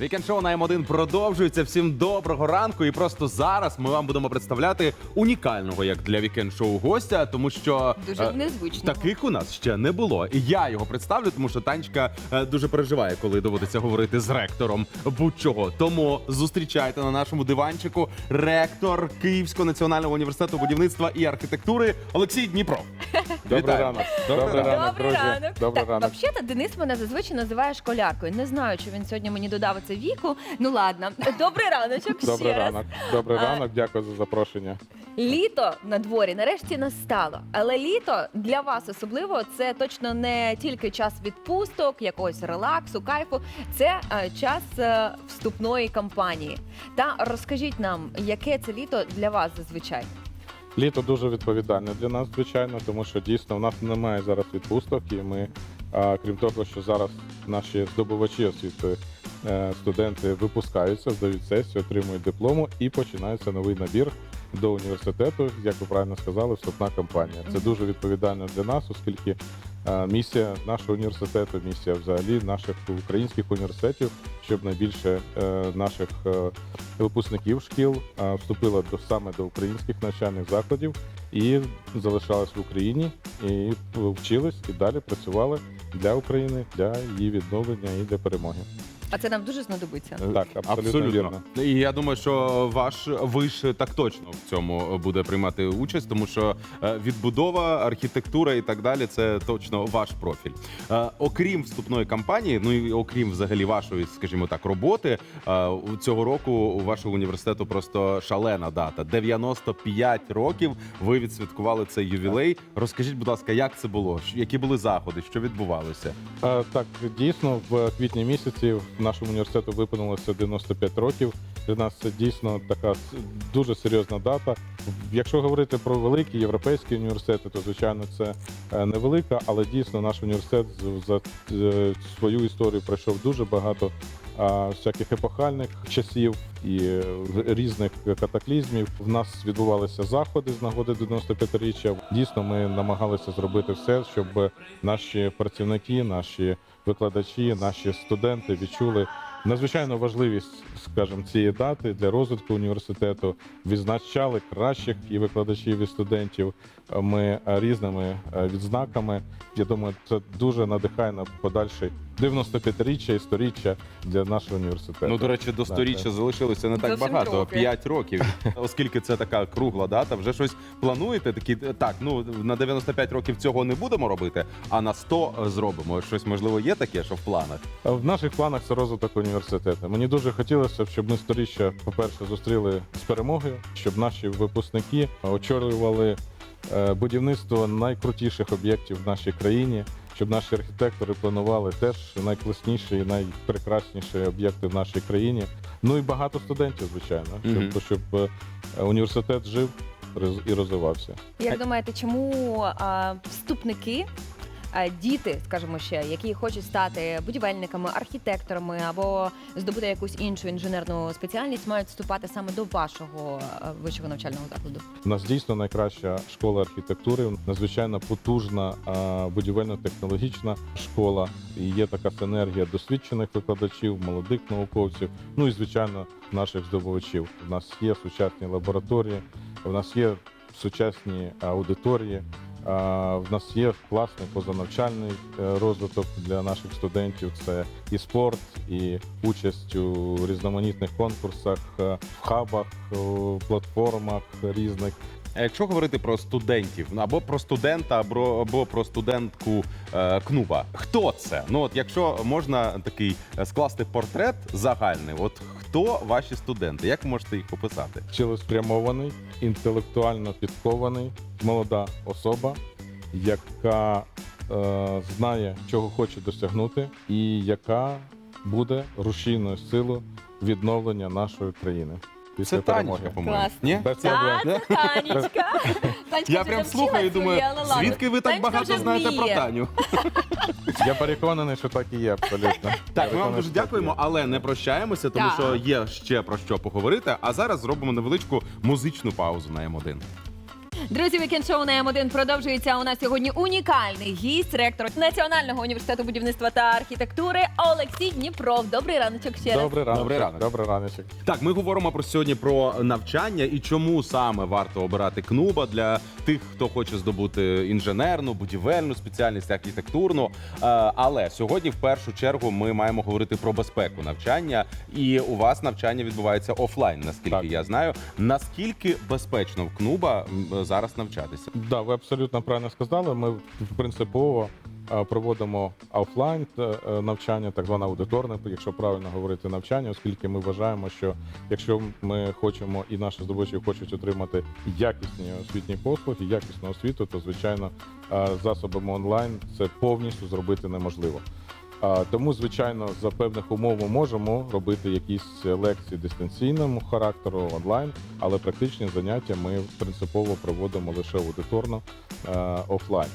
Вікенд шоу на М1 продовжується. Всім доброго ранку. І просто зараз ми вам будемо представляти унікального як для вікенд шоу гостя, тому що Дуже е, незвичного. таких у нас ще не було. І я його представлю, тому що Танечка е, дуже переживає, коли доводиться говорити з ректором будь-чого. Тому зустрічайте на нашому диванчику ректор Київського національного університету будівництва і архітектури Олексій Дніпров. Добрий Вітаю. ранок. Добрий ранок. Добрий друзі. ранок. Добрий ранок. взагалі-то Денис мене зазвичай називає школяркою. Не знаю, чи він сьогодні мені додав це віку. Ну ладно. Добрий раночок Добрий ще раз. ранок. Добрий А, ранок. Дякую за запрошення. Літо на дворі нарешті настало. Але літо для вас особливо це точно не тільки час відпусток, якогось релаксу, кайфу. Це е, час е, вступної кампанії. Та розкажіть нам, яке це літо для вас зазвичай? Літо дуже відповідальне для нас, звичайно, тому що дійсно в нас немає зараз відпусток, і ми, а, крім того, що зараз наші здобувачі освіти, студенти випускаються, здають сесію, отримують диплому і починається новий набір до університету. Як ви правильно сказали, вступна кампанія. Це дуже відповідально для нас, оскільки е, місія нашого університету, місія взагалі наших українських університетів, щоб найбільше е, наших е, випускників шкіл е, вступило до саме до українських навчальних закладів і залишалась в Україні, і вчились і далі працювали для України, для її відновлення і для перемоги. А це нам дуже знадобиться. Так, абсолютно, вірно. І я думаю, що ваш виш так точно в цьому буде приймати участь, тому що е, відбудова, архітектура і так далі це точно ваш профіль. Е, Окрім вступної кампанії, ну і окрім взагалі вашої, скажімо так, роботи е, у цього року у вашого університету просто шалена дата. 95 років. Ви відсвяткували цей ювілей. Розкажіть, будь ласка, як це було? Які були заходи? Що відбувалося? Е, Так, дійсно, в квітні місяці нашому університету виповнилося 95 років. Для нас це дійсно така дуже серйозна дата. Якщо говорити про великі європейські університети, то звичайно це е, невелика, але дійсно наш університет за е, свою історію пройшов дуже багато всяких епохальних часів і е, різних катаклізмів. В нас відбувалися заходи з нагоди 95-річчя. Дійсно, ми намагалися зробити все, щоб наші працівники, наші викладачі, наші студенти відчули надзвичайну важливість, скажімо, цієї дати для розвитку університету. Відзначали кращих і викладачів, і студентів. Ми е, різними е, відзнаками. Я думаю, це дуже надихає на подальший 95-річчя і 100-річчя для нашого університету. Ну, до речі, до сторіччя так. залишилося не так Зовсім багато, трохи. 5 років. Оскільки це така кругла дата, вже щось плануєте? Такі так, ну на 95 років цього не будемо робити, а на 100 зробимо. Щось можливо є таке, що в планах. В наших планах це розвиток університету. Мені дуже хотілося, б, щоб ми сторіччя, по-перше, зустріли з перемогою, щоб наші випускники очолювали е, будівництво найкрутіших об'єктів в нашій країні, щоб наші архітектори планували теж найкласніші і найпрекрасніші об'єкти в нашій країні. Ну і багато студентів, звичайно, щоб, щоб е, університет жив і розвивався. Як думаєте, чому а, вступники, діти, скажімо ще, які хочуть стати будівельниками, архітекторами або здобути якусь іншу інженерну спеціальність, мають вступати саме до вашого вищого навчального закладу? У нас дійсно найкраща школа архітектури, надзвичайно потужна будівельно-технологічна школа. І є така синергія досвідчених викладачів, молодих науковців, ну і звичайно наших здобувачів. У нас є сучасні лабораторії, у нас є сучасні аудиторії. В нас є класний позанавчальний е, розвиток для наших студентів. Це і спорт, і участь у різноманітних конкурсах, е, в хабах, платформах різних. Якщо говорити про студентів або про студента, або, або про студентку е, КНУБа, хто це? Ну от якщо можна такий е, скласти портрет загальний, от хто ваші студенти? Як ви можете їх описати? цілеспрямований, інтелектуально підкований, молода особа, яка е, знає, чого хоче досягнути, і яка буде рушійною силою відновлення нашої країни. Після Це перемоги. Танечка, по-моєму. Клас. Ні? Без Та, проблем. це Танечка. Танечка Я прям слухаю і думаю, звідки ви так Танечка багато вже знаєте про вміє. Таню? Я переконаний, що так і є абсолютно. Так, ми вам дуже так дякуємо, але не прощаємося, тому Так. що є ще про що поговорити. А зараз зробимо невеличку музичну паузу на М1. Друзі, вікенд шоу на М1 продовжується. У нас сьогодні унікальний гість, ректор Національного університету будівництва та архітектури Олексій Дніпров. Добрий раночок ще раз. Добрий ранок. Добрий ранок. Добрий раночок. Так, ми говоримо про сьогодні про навчання і чому саме варто обирати КНУБА для тих, хто хоче здобути інженерну, будівельну спеціальність, архітектурну. Е, Але сьогодні, в першу чергу, ми маємо говорити про безпеку навчання. І у вас навчання відбувається офлайн, наскільки Так. я знаю. Наскільки безпечно в КНУБА м, зараз навчатися? Да, ви абсолютно правильно сказали. Ми принципово е, проводимо офлайн е, е, навчання, так зване аудиторне, якщо правильно говорити навчання, оскільки ми вважаємо, що якщо ми хочемо і наші здобувачі хочуть отримати якісні освітні послуги, якісну освіту, то звичайно засобами онлайн це повністю зробити неможливо. Тому, звичайно, за певних умов ми можемо робити якісь лекції дистанційному характеру онлайн, але практичні заняття ми принципово проводимо лише аудиторно е, офлайн.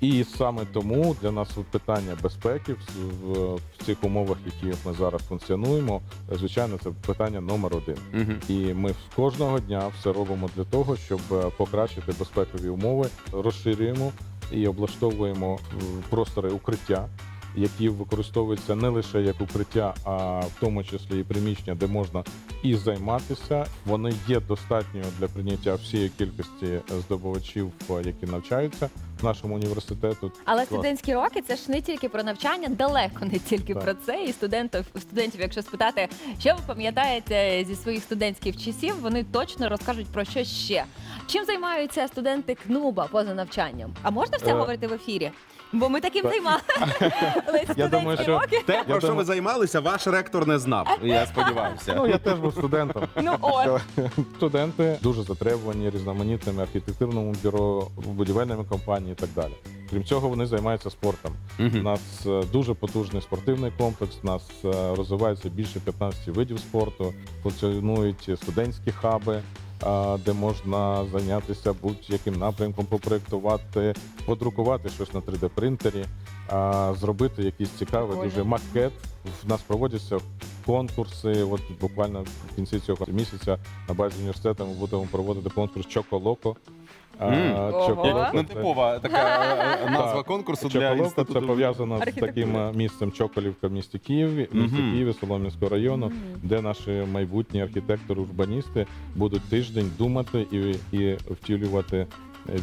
І саме тому для нас питання безпеки в, в, в цих умовах, які ми зараз функціонуємо, е, звичайно, це питання номер один. Угу. І ми кожного дня все робимо для того, щоб е, покращити безпекові умови, розширюємо і облаштовуємо е, простори укриття, які використовуються не лише як укриття, а в тому числі і приміщення, де можна і займатися. Вони є достатньою для прийняття всієї кількості здобувачів, е, які навчаються в нашому університету. Але студентські роки це ж не тільки про навчання, далеко не тільки Так. про це. І студентів, студентів, якщо спитати, що ви пам'ятаєте зі своїх студентських часів, вони точно розкажуть про що ще. Чим займаються студенти КНУБа поза навчанням? А можна все Е, говорити в ефірі? Бо ми таким займалися. Я думаю, що. Те, про що ви займалися, ваш ректор не знав. Я сподіваюся. Ну я теж був студентом. Ну от. Студенти дуже затребувані різноманітними архітектурному бюро, будівельними компаніями і так далі. Крім цього, вони займаються спортом. У нас е, дуже потужний спортивний комплекс. У нас е, розвивається більше 15 видів спорту. Функціонують студентські хаби, де можна зайнятися будь-яким напрямком, попроектувати, подрукувати щось на 3D принтері, зробити якийсь цікавий дуже макет. В нас проводяться конкурси. От буквально в кінці цього місяця на базі університету ми будемо проводити конкурс Чоко-Локо. Ого. Як нетипова така е, назва конкурсу для інституту. це пов'язано з архітектури. таким е, місцем Чоколівка в місті Києві, в місті Мгм. Києві, Солом'янського району, де наші майбутні архітектори, урбаністи будуть тиждень думати і, і втілювати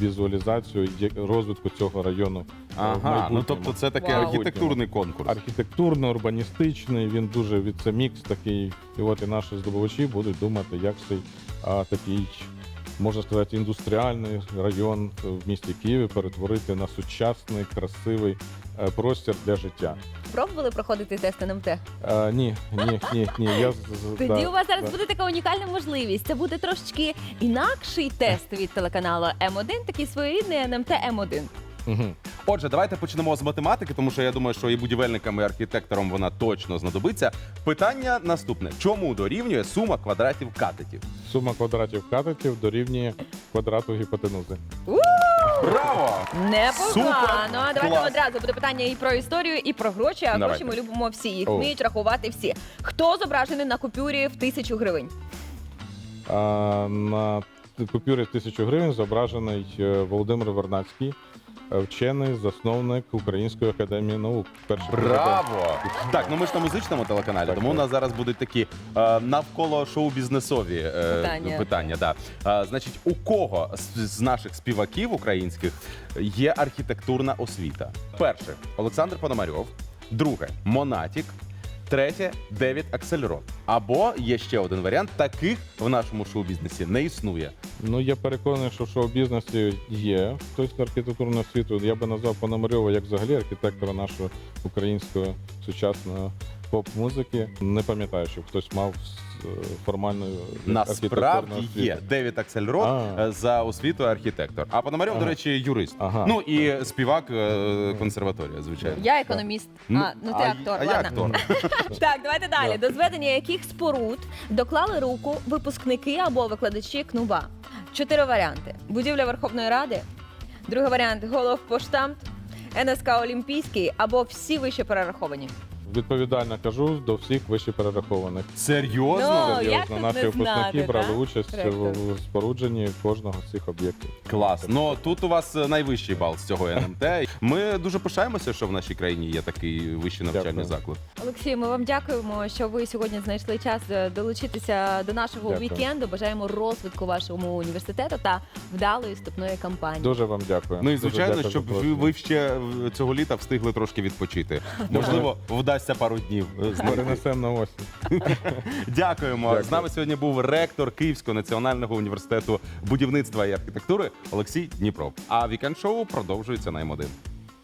візуалізацію є- розвитку цього району. е, в Ага, ну тобто це такий Вау. архітектурний конкурс. архітектурно-урбаністичний, він дуже від це мікс такий. І от і наші здобувачі будуть думати, як цей а, такий. Можна сказати, індустріальний район в місті Києві перетворити на сучасний, красивий е, простір для життя. Пробували проходити тест НМТ? Е, ні, ні, ні, ні. Я з- з- Тоді да, у вас зараз да. буде така унікальна можливість. Це буде трошечки інакший тест від телеканалу М1, такий своєрідний НМТ М1. Мгм. Отже, давайте почнемо з математики, тому що я думаю, що і будівельникам, і архітекторам вона точно знадобиться. Питання наступне: чому дорівнює сума квадратів катетів? Сума квадратів катетів дорівнює квадрату гіпотенузи. Браво! Непогано. Супер! Давайте Клас. одразу буде питання і про історію, і про гроші. А Давайте. гроші ми любимо всі. Їх О. вміють рахувати всі. Хто зображений на купюрі в тисячу гривень? А, на купюрі 1000 гривень зображений е, Володимир Вернацький, вчений, засновник Української академії наук. Перший президент. Браво! Так, ну ми ж на музичному телеканалі, Так, тому у нас зараз будуть такі е, навколо шоу-бізнесові е, Питання. питання. Да. Е, значить, у кого з, з наших співаків українських є архітектурна освіта? Перше Олександр Пономарьов, друге Монатік. Третє Девід Аксельрод. Або є ще один варіант. Таких в нашому шоу-бізнесі не існує. Ну я переконаний, що в шоу-бізнесі є хтось архітектурного світу. Я би назвав Пономарьова як взагалі архітектора нашого української сучасної поп-музики. Не пам'ятаю, щоб хтось мав е, формальну Насправді є Девід Аксельрод А. е, за освітою архітектор. А Пономарьов, до речі, юрист. Ага. Ну і співак е, консерваторія, звичайно. Я економіст. Ну, а, ну ти а- актор. а я актор. Так, давайте далі. До зведення яких споруд доклали руку випускники або викладачі КНУБА? Чотири варіанти: будівля Верховної Ради, другий варіант головпоштамт, НСК Олімпійський або всі вище перераховані. Відповідально кажу до всіх вище перерахованих. Серйозно? Ну, як Серйозно, тут наші не випускники знати, брали да? участь Ректор. в спорудженні кожного з цих об'єктів. Клас. Ну тут у вас найвищий бал з цього НМТ. Ми дуже пишаємося, що в нашій країні є такий вищий навчальний Дякую. заклад. Олексій, ми вам дякуємо, що ви сьогодні знайшли час е, долучитися до нашого Дякую. вікенду. Бажаємо розвитку вашому університету та вдалої вступної кампанії. Дуже вам дякую. Ну і Дуже звичайно, дякую за щоб ви, ви ще цього літа встигли трошки відпочити. Можливо, вдасться пару днів. е, знайти. перенесемо на осінь. Дякуємо. Дякую. З нами сьогодні був ректор Київського національного університету будівництва і архітектури Олексій Дніпров. А вікенд шоу продовжується на М1.